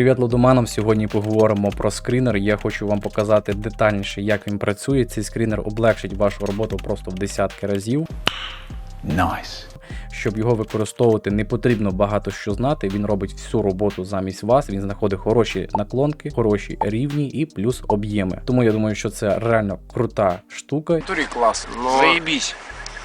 Привіт лудоманам! Сьогодні поговоримо про скрінер. Я хочу вам показати детальніше, як він працює. Цей скрінер облегшить вашу роботу просто в десятки разів. Nice. Щоб його використовувати, не потрібно багато що знати. Він робить всю роботу замість вас. Він знаходить хороші наклонки, хороші рівні і плюс об'єми. Тому я думаю, що це реально крута штука. Туре класс. Заебись.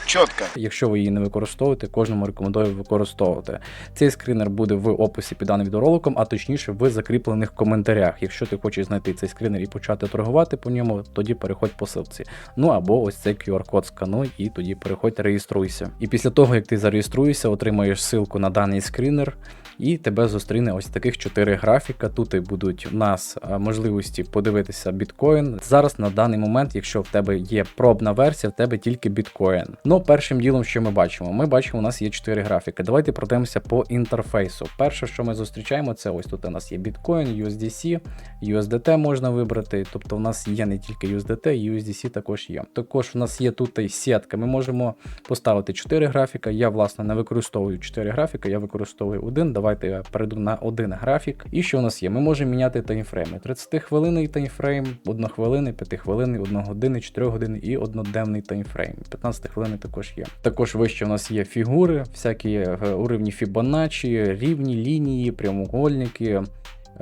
Четко. Якщо ви її не використовуєте, кожному рекомендую використовувати. Цей скринер буде в описі під даним відеороликом, а точніше в закріплених коментарях. Якщо ти хочеш знайти цей скринер і почати торгувати по ньому, тоді переходь по ссылці. Ну або ось цей QR-код скануй і тоді переходь, реєструйся. І після того, як ти зареєструєшся, отримаєш ссылку на даний скрінер. І тебе зустріне ось таких 4 графіка. Тут будуть у нас е, можливості подивитися біткоін. Зараз на даний момент, якщо в тебе є пробна версія, в тебе тільки біткоін. Ну, першим ділом, що ми бачимо, ми бачимо, у нас є 4 графіки. Давайте пройдемося по інтерфейсу. Перше, що ми зустрічаємо, це ось тут у нас є біткоін, USDC, USDT можна вибрати. Тобто, у нас є не тільки USDT, USDC також є. Також у нас є тут і сітка. Ми можемо поставити 4 графіка. Я, власне, не використовую 4 графіка, я використовую один. Давайте я перейду на один графік. І що у нас є? Ми можемо міняти таймфрейми. 30 хвилинний таймфрейм, 1 хвилини, 5 хвилин, 1 години, 4 години і одноденний таймфрейм. 15 хвилин також є. Також вище у нас є фігури, всякі у рівні Fibonacci, рівні лінії, прямоугольники.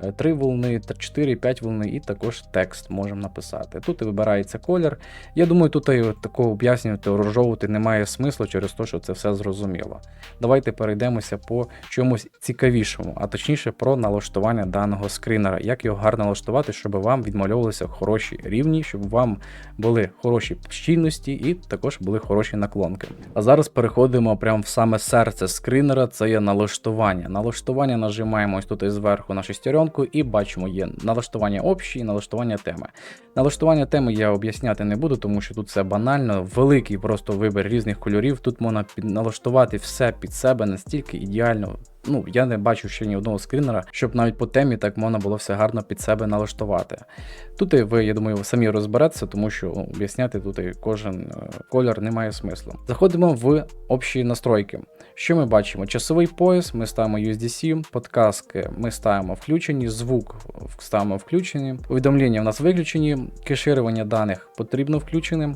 Е, Три волни, 4, 5 волни і також текст можемо написати. Тут і вибирається колір. Я думаю, тут і такого об'яснювати, розжовувати немає смислу через те, що це все зрозуміло. Давайте перейдемося по чомусь цікавішому, а точніше про налаштування даного скрінера. Як його гарно налаштувати, щоб вам відмальовувалися хороші рівні, щоб вам були хороші щільності і також були хороші наклонки. А зараз переходимо прямо в саме серце скрінера. Це є налаштування. Налаштування нажимаємо ось тут зверху на шестеренку і бачимо є налаштування общі і налаштування теми. Налаштування теми я об'ясняти не буду, тому що тут все банально, великий просто вибір різних кольорів. Тут можна налаштувати все під себе настільки ідеально. Ну, я не бачу ще ні одного скрінера, щоб навіть по темі так можна було все гарно під себе налаштувати. Тут ви, я думаю, самі розберетеся, тому що ну, об'ясняти тут кожен е, колір не має смислу. Заходимо в общі настройки. Що ми бачимо? Часовий пояс, ми ставимо USDC, подказки ми ставимо включені, звук ставимо включені, повідомлення у нас виключені, кеширування даних потрібно включеним.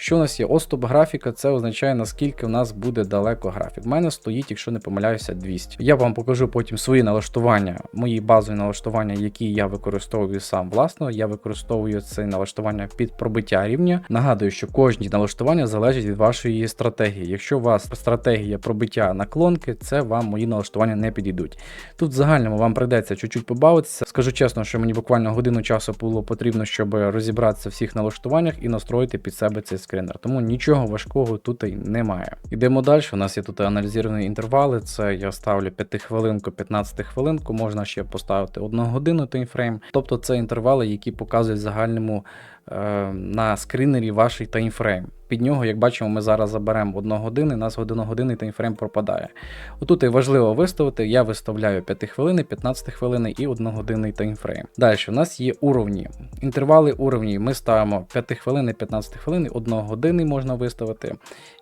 Що у нас є? Оступ графіка, це означає наскільки в нас буде далеко графік. У мене стоїть, якщо не помиляюся, 200. Я вам покажу потім свої налаштування, мої базові налаштування, які я використовую сам власно. Я використовую це налаштування під пробиття рівня. Нагадую, що кожні налаштування залежать від вашої стратегії. Якщо у вас стратегія пробиття наклонки, це вам мої налаштування не підійдуть. Тут в загальному вам прийдеться чуть-чуть побавитися. Скажу чесно, що мені буквально годину часу було потрібно, щоб розібратися в всіх налаштуваннях і настроїти під себе цей скринер. Тому нічого важкого тут і немає. Йдемо далі. У нас є тут аналізовані інтервали. Це я ставлю 5 хвилинку, 15 хвилинку. Можна ще поставити 1 годину таймфрейм. Тобто це інтервали, які показують загальному на скринері ваш таймфрейм. Під нього, як бачимо, ми зараз заберемо 1 годину, і у нас годину-годинний таймфрейм пропадає. Отут і важливо виставити, я виставляю 5 хвилини, 15 хвилини і 1 годинний таймфрейм. Далі у нас є уровні. Інтервали уровні ми ставимо 5 хвилини, 15 хвилин, 1 години можна виставити.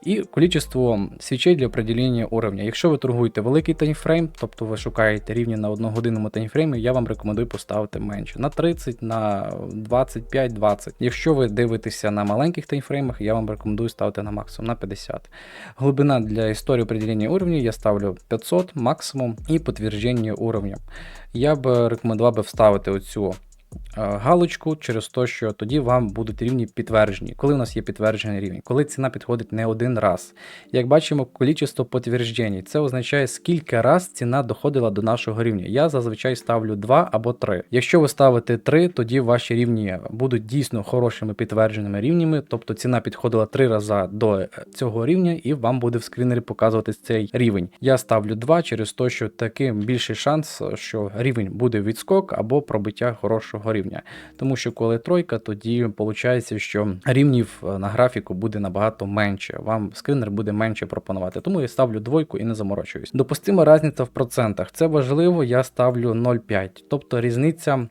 І кількість свічей для определення уровня. Якщо ви торгуєте великий таймфрейм, тобто ви шукаєте рівні на 1 годинному таймфреймі, я вам рекомендую поставити менше. На 30, на 25-20. Якщо ви дивитеся на маленьких таймфреймах, я вам рекомендую ставити на максимум на 50. Глибина для історії определення уровня я ставлю 500 максимум і підтвердження уровня. Я б рекомендував би вставити оцю галочку через те, що тоді вам будуть рівні підтверджені. Коли у нас є підтверджений рівень, коли ціна підходить не один раз. Як бачимо, кількість підтверджень, це означає, скільки раз ціна доходила до нашого рівня. Я зазвичай ставлю 2 або 3. Якщо ви ставите 3, тоді ваші рівні будуть дійсно хорошими підтвердженими рівнями, тобто ціна підходила 3 рази до е, цього рівня, і вам буде в скрінері показувати цей рівень. Я ставлю 2 через те, що таким більший шанс, що рівень буде відскок або пробиття хорошого рівня. Тому що коли тройка, тоді виходить, що рівнів е, на графіку буде набагато менше. Вам скринер буде менше пропонувати. Тому я ставлю двойку і не заморочуюсь. Допустима різниця в процентах. Це важливо, я ставлю 0,5. Тобто різниця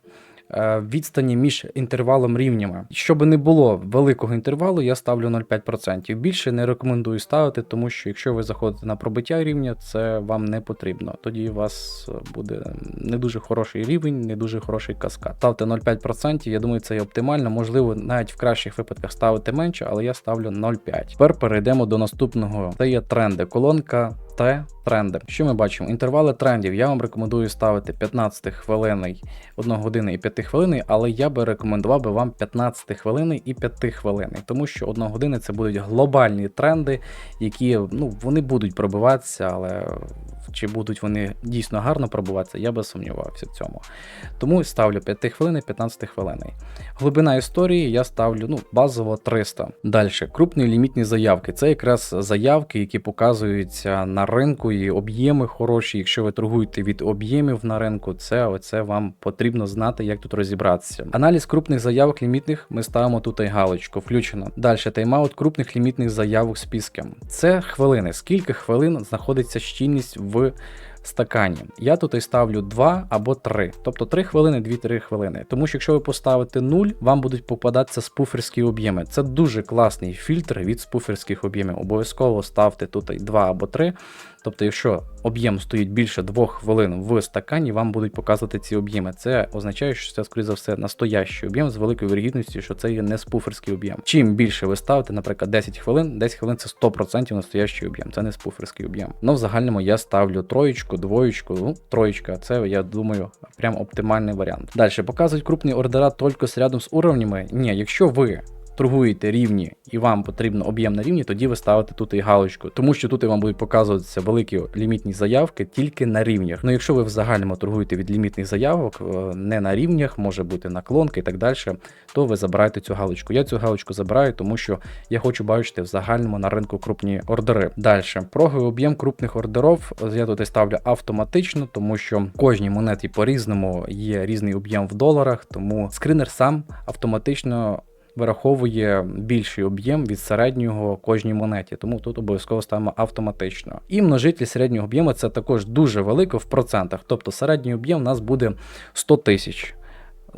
відстані між інтервалом рівнями. Щоб не було великого інтервалу, я ставлю 0,5%. Більше не рекомендую ставити, тому що якщо ви заходите на пробиття рівня, це вам не потрібно. Тоді у вас буде не дуже хороший рівень, не дуже хороший каскад. Ставте 0,5%, я думаю, це є оптимально. Можливо, навіть в кращих випадках ставити менше, але я ставлю 0,5. Тепер перейдемо до наступного. Це є тренди. Колонка Т тренди. Що ми бачимо? Інтервали трендів. Я вам рекомендую ставити 15 хвилинний, 1 години і 5 хвилини, але я би рекомендував би вам 15 хвилини і 5 хвилини, тому що 1 години це будуть глобальні тренди, які ну вони будуть пробиватися, але чи будуть вони дійсно гарно пробуватися, я би сумнівався в цьому. Тому ставлю 5 хвилин, 15 хвилин. Глибина історії я ставлю ну, базово 300. Далі, крупні лімітні заявки. Це якраз заявки, які показуються на ринку, і об'єми хороші. Якщо ви торгуєте від об'ємів на ринку, це оце вам потрібно знати, як тут розібратися. Аналіз крупних заявок лімітних ми ставимо тут і галочку, включено. Далі тайм-аут крупних лімітних заявок списком. Це хвилини. Скільки хвилин знаходиться щільність в стакані. Я тут і ставлю 2 або 3, тобто 3 хвилини, 2-3 хвилини. Тому що якщо ви поставите 0, вам будуть попадатися спуферські об'єми. Це дуже класний фільтр від спуферських об'ємів. Обов'язково ставте тут 2 або 3. Тобто, якщо об'єм стоїть більше 2 хвилин в стакані, вам будуть показувати ці об'єми. Це означає, що це, скоріше за все, настоящий об'єм з великою вірогідністю, що це є не спуферський об'єм. Чим більше ви ставите, наприклад, 10 хвилин, 10 хвилин це 100% настоящий об'єм, це не спуферський об'єм. Ну, в загальному я ставлю троєчку, двоєчку, ну, троєчка, це я думаю, прям оптимальний варіант. Далі показують крупні ордера тільки з рядом з уровнями. Ні, якщо ви торгуєте рівні і вам потрібно об'єм на рівні, тоді ви ставите тут і галочку, тому що тут і вам будуть показуватися великі лімітні заявки тільки на рівнях. Ну якщо ви в загальному торгуєте від лімітних заявок, е, не на рівнях, може бути наклонка і так далі, то ви забираєте цю галочку. Я цю галочку забираю, тому що я хочу бачити в загальному на ринку крупні ордери. Далі проговий об'єм крупних ордерів я тут ставлю автоматично, тому що кожній монеті по-різному є різний об'єм в доларах, тому скринер сам автоматично вираховує більший об'єм від середнього кожній монеті, тому тут обов'язково ставимо автоматично. І множитель середнього об'єму це також дуже велико в процентах. Тобто середній об'єм у нас буде 100 тисяч.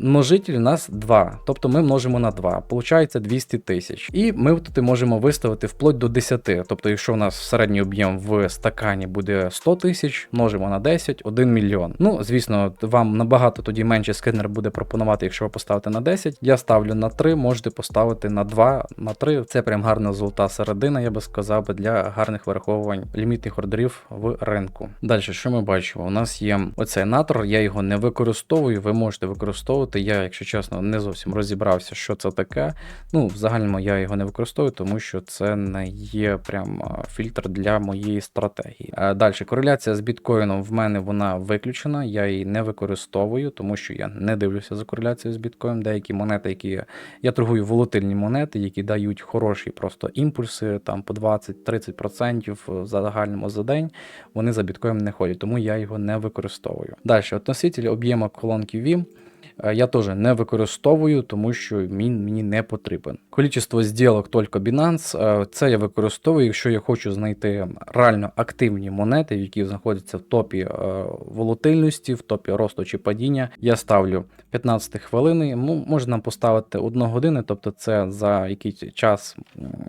Множитель у нас 2, тобто ми множимо на 2, получається 200 тисяч. І ми тут можемо виставити вплоть до 10. Тобто, якщо у нас середній об'єм в стакані буде 100 тисяч, множимо на 10, 1 мільйон. Ну, звісно, вам набагато тоді менше скринер буде пропонувати, якщо ви поставите на 10. Я ставлю на 3, можете поставити на 2, на 3. Це прям гарна золота середина, я би сказав, для гарних вираховувань лімітних ордерів в ринку. Далі, що ми бачимо? У нас є оцей натор, я його не використовую, ви можете використовувати. Я, якщо чесно, не зовсім розібрався, що це таке. Ну, в загальному я його не використовую, тому що це не є прям фільтр для моєї стратегії. Далі, кореляція з біткоїном в мене вона виключена, я її не використовую, тому що я не дивлюся за кореляцією з біткоїном. Деякі монети, які я торгую волатильні монети, які дають хороші просто імпульси, там по 20-30% в загальному за день, вони за біткоїном не ходять, тому я його не використовую. Далі, относитель об'єму колонки VIM. Е, я теж не використовую, тому що він мені не потрібен. Количество зділок тільки Binance, е, це я використовую, якщо я хочу знайти реально активні монети, які знаходяться в топі е, волатильності, в топі росту чи падіння. Я ставлю 15 хвилини. Можна поставити 1 годину, тобто це за якийсь час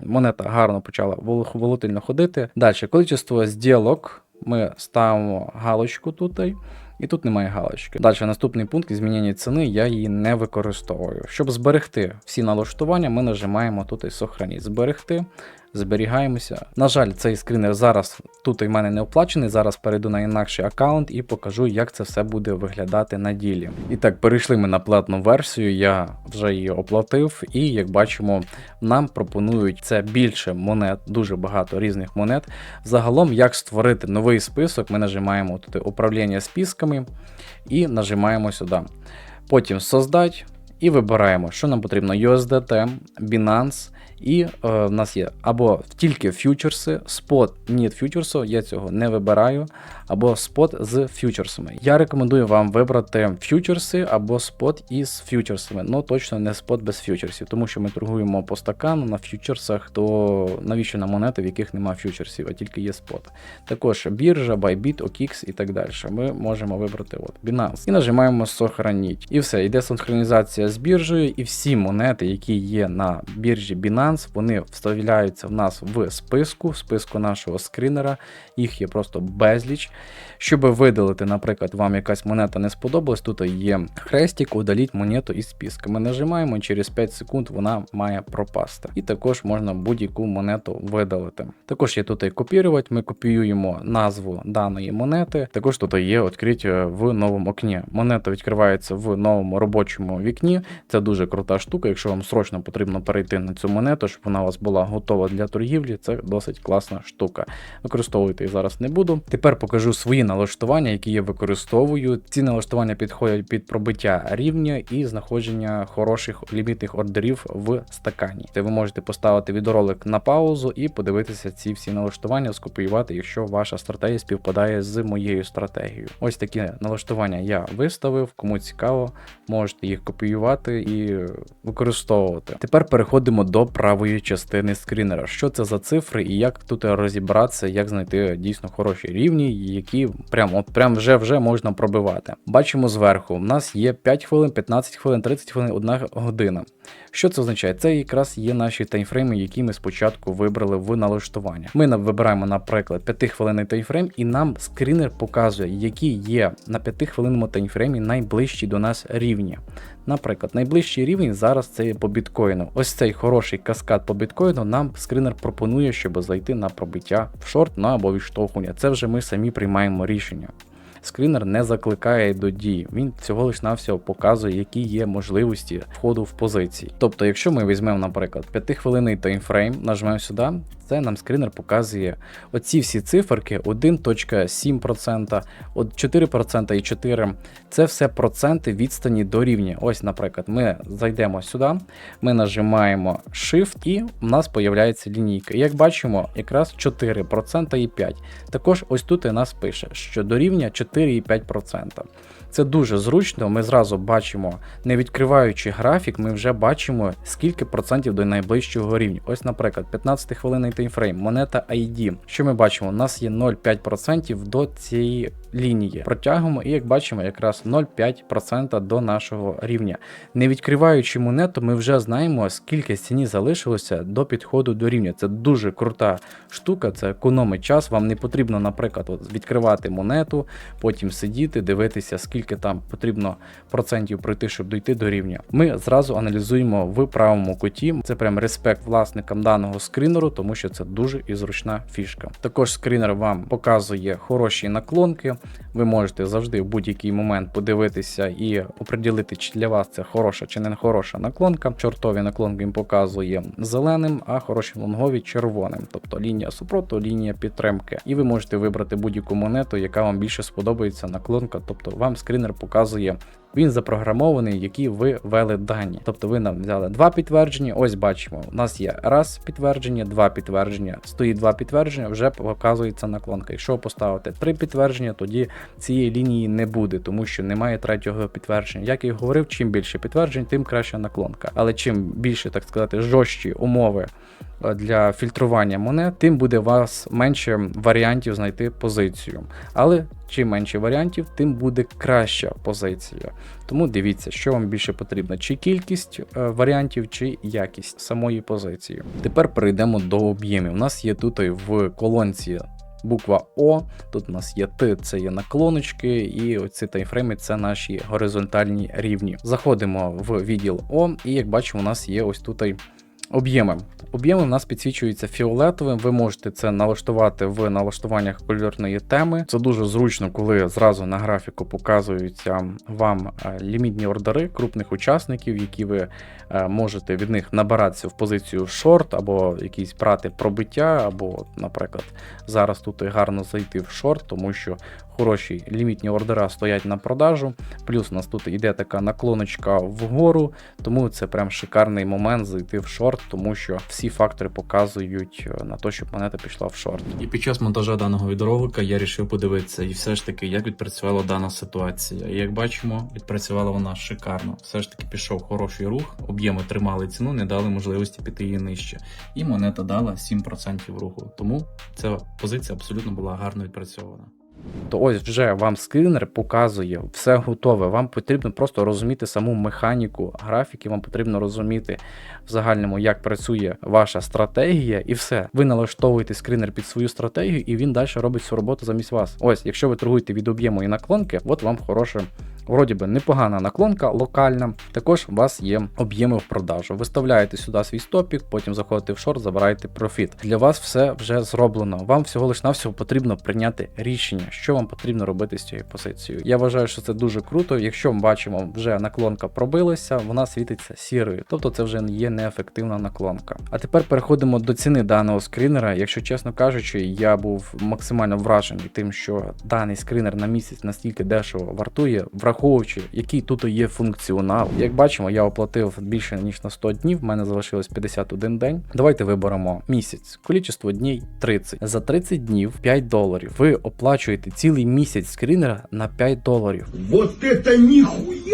монета гарно почала волатильно ходити. Далі, количество зділок ми ставимо галочку тут. І тут немає галочки. Далі наступний пункт змінення ціни, я її не використовую. Щоб зберегти всі налаштування, ми нажимаємо тут і сохраніть. Зберегти, зберігаємося. На жаль, цей скринер зараз тут у мене не оплачений. Зараз перейду на інакший аккаунт і покажу, як це все буде виглядати на ділі. І так, перейшли ми на платну версію, я вже її оплатив, і як бачимо, нам пропонують це більше монет, дуже багато різних монет. Загалом, як створити новий список, ми нажимаємо тут управління списками і нажимаємо сюди. Потім создать і вибираємо, що нам потрібно: USDT, Binance І е, в нас є або тільки фьючерси, спот ні фьючерсу, я цього не вибираю, або спот з фьючерсами. Я рекомендую вам вибрати фьючерси або спот із фьючерсами. Ну точно не спот без фьючерсів, тому що ми торгуємо по стакану на фьючерсах, то навіщо нам монети, в яких немає фьючерсів, а тільки є спот. Також біржа, Bybit, OKX і так далі. Ми можемо вибрати от Binance. І нажимаємо сохраніть. І все, йде синхронізація з біржею, і всі монети, які є на біржі Binance, вони вставляються в нас в списку, в списку нашого скринера. Їх є просто безліч. Щоб видалити, наприклад, вам якась монета не сподобалась, тут є хрестик, удаліть монету із списка. Ми нажимаємо, і через 5 секунд вона має пропасти. І також можна будь-яку монету видалити. Також є тут і копірувати, ми копіюємо назву даної монети. Також тут є відкриття в новому окні. Монета відкривається в новому робочому вікні. Це дуже крута штука. Якщо вам срочно потрібно перейти на цю монету, щоб вона у вас була готова для торгівлі, це досить класна штука. Використовувати їх зараз не буду. Тепер покажу свої налаштування, які я використовую. Ці налаштування підходять під пробиття рівня і знаходження хороших лімітних ордерів в стакані. Де ви можете поставити відеоролик на паузу і подивитися ці всі налаштування, скопіювати, якщо ваша стратегія співпадає з моєю стратегією. Ось такі налаштування я виставив. Кому цікаво, можете їх копіювати і використовувати. Тепер переходимо до правої частини скрінера. Що це за цифри і як тут розібратися, як знайти дійсно хороші рівні, які прям от прям вже вже можна пробивати. Бачимо зверху, у нас є 5 хвилин, 15 хвилин, 30 хвилин, 1 година. Що це означає? Це якраз є наші таймфрейми, які ми спочатку вибрали в налаштування. Ми вибираємо, наприклад, 5 хвилинний таймфрейм, і нам скрінер показує, які є на 5 хвилинному таймфреймі найближчі до нас рівні. Наприклад, найближчий рівень зараз це є по біткоїну. Ось цей хороший каскад по біткоїну нам скринер пропонує, щоб зайти на пробиття в шорт ну, або відштовхування. Це вже ми самі приймаємо рішення. Скрінер не закликає до дій, він всього лиш навсього показує, які є можливості входу в позиції. Тобто, якщо ми візьмемо, наприклад, 5-хвилинний таймфрейм, нажмемо сюди, це нам скрінер показує оці всі циферки 1.7%, 4% і 4%. Це все проценти відстані до рівня. Ось, наприклад, ми зайдемо сюди, ми нажимаємо Shift і у нас появляється лінійка. І як бачимо, якраз 4% і 5%. Також ось тут і нас пише, що до рівня 4,5%. Це дуже зручно. Ми зразу бачимо, не відкриваючи графік, ми вже бачимо, скільки процентів до найближчого рівня. Ось, наприклад, 15 хвилинний таймфрейм, монета ID. Що ми бачимо? У нас є 0,5% до цієї лінії. Протягуємо, і як бачимо, якраз 0,5% до нашого рівня. Не відкриваючи монету, ми вже знаємо, скільки ціні залишилося до підходу до рівня. Це дуже крута штука, це економить час. Вам не потрібно, наприклад, от відкривати монету, потім сидіти, дивитися, скільки там потрібно процентів пройти, щоб дійти до рівня. Ми зразу аналізуємо в правому куті. Це прям респект власникам даного скрінеру, тому що це дуже і зручна фішка. Також скрінер вам показує хороші наклонки. Ви можете завжди в будь-який момент подивитися і оприділити, чи для вас це хороша чи не хороша наклонка. Чортові наклонки він показує зеленим, а хороші лонгові червоним, тобто лінія супроту, лінія підтримки. І ви можете вибрати будь-яку монету, яка вам більше сподобається наклонка. Тобто вам скрінер показує. Він запрограмований, які ви ввели дані. Тобто ви нам взяли два підтвердження. Ось бачимо, у нас є раз підтвердження, два підтвердження. Стоїть два підтвердження, вже показується наклонка. Якщо поставити три підтвердження, тоді цієї лінії не буде, тому що немає третього підтвердження. Як я і говорив, чим більше підтверджень, тим краща наклонка. Але чим більше, так сказати, жорсткі умови е, для фільтрування монет, тим буде у вас менше варіантів знайти позицію. Але чим менше варіантів, тим буде краща позиція. Тому дивіться, що вам більше потрібно: чи кількість е, варіантів, чи якість самої позиції. Тепер перейдемо до об'ємів. У нас є тут в колонці. Буква О, тут у нас є Т, це є наклоночки, і оці таймфрейми це наші горизонтальні рівні. Заходимо в відділ О, і як бачимо, у нас є ось тут об'єми. Об'єми в нас підсвічуються фіолетовим. Ви можете це налаштувати в налаштуваннях кольорної теми. Це дуже зручно, коли зразу на графіку показуються вам е, лімітні ордери крупних учасників, які ви е, можете від них набиратися в позицію шорт, або якісь брати пробиття, або, наприклад, зараз тут гарно зайти в шорт, тому що хороші лімітні ордера стоять на продажу. Плюс у нас тут йде така наклоночка вгору, тому це прям шикарний момент зайти в шорт шорт, тому що всі фактори показують е, на те, щоб монета пішла в шорт. І під час монтажа даного відеоролика я вирішив подивитися, і все ж таки, як відпрацювала дана ситуація. І як бачимо, відпрацювала вона шикарно. Все ж таки пішов хороший рух, об'єми тримали ціну, не дали можливості піти її нижче. І монета дала 7% руху. Тому ця позиція абсолютно була гарно відпрацьована. То ось вже вам скринер показує все готове. Вам потрібно просто розуміти саму механіку графіки, вам потрібно розуміти в загальному, як працює ваша стратегія, і все. Ви налаштовуєте скринер під свою стратегію, і він далі робить всю роботу замість вас. Ось, якщо ви торгуєте від об'єму і наклонки, от вам хороше. Вроді би непогана наклонка локальна. Також у вас є об'єми в продажу. Виставляєте сюди свій стопік, потім заходите в шорт, забираєте профіт. Для вас все вже зроблено. Вам всього лиш навсього потрібно прийняти рішення, що вам потрібно робити з цією позицією. Я вважаю, що це дуже круто. Якщо ми бачимо, вже наклонка пробилася, вона світиться сірою, тобто це вже є неефективна наклонка. А тепер переходимо до ціни даного скрінера. Якщо чесно кажучи, я був максимально вражений тим, що даний скрінер на місяць настільки дешево вартує, враховуючи, який тут є функціонал. Як бачимо, я оплатив більше ніж на 100 днів. в мене залишилось 51 день. Давайте виберемо місяць. Количество днів 30. За 30 днів 5 доларів. Ви оплачуєте цілий місяць скрінера на 5 доларів. Вот это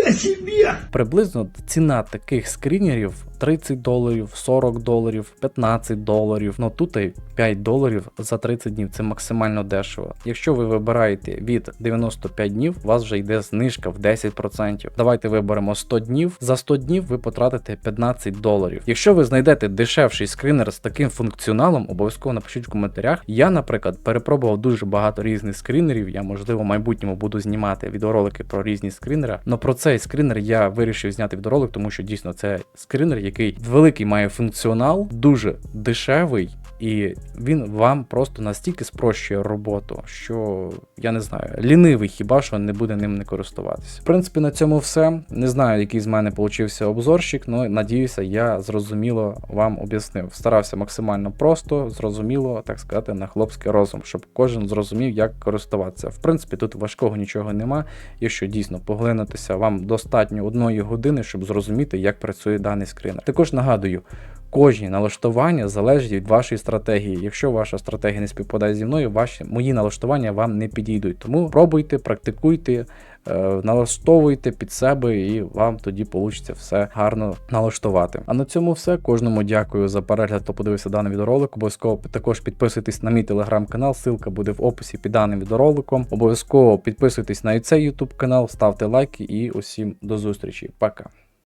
нихуя себе! Приблизно ціна таких скрінерів 30 доларів, 40 доларів, 15 доларів. Ну тут і 5 доларів за 30 днів. Це максимально дешево. Якщо ви вибираєте від 95 днів, у вас вже йде знижка в 10%. Давайте виберемо 100 днів. За 100 днів ви потратите 15 доларів. Якщо ви знайдете дешевший скрінер з таким функціоналом, обов'язково напишіть в коментарях. Я, наприклад, перепробував дуже багато різних скрінерів. Я можливо в майбутньому буду знімати відеоролики про різні скрінери. Но про цей скринер я вирішив зняти відеоролик, тому що дійсно це скринер, який великий має функціонал, дуже дешевий. І він вам просто настільки спрощує роботу, що я не знаю, лінивий хіба що не буде ним не користуватися. В принципі, на цьому все. Не знаю, який з мене получився обзорщик, але надіюся, я зрозуміло вам об'яснив. Старався максимально просто, зрозуміло, так сказати, на хлопський розум, щоб кожен зрозумів, як користуватися. В принципі, тут важкого нічого нема. Якщо дійсно поглинутися, вам достатньо одної години, щоб зрозуміти, як працює даний скринер. Також нагадую. Кожні налаштування залежать від вашої стратегії. Якщо ваша стратегія не співпадає зі мною, ваші мої налаштування вам не підійдуть. Тому пробуйте, практикуйте, е, налаштовуйте під себе, і вам тоді вийде все гарно налаштувати. А на цьому все. Кожному дякую за перегляд, хто подивився даний відеоролик. Обов'язково також підписуйтесь на мій телеграм-канал. Ссылка буде в описі під даним відеороликом. Обов'язково підписуйтесь на цей YouTube канал, ставте лайки і усім до зустрічі. Пока.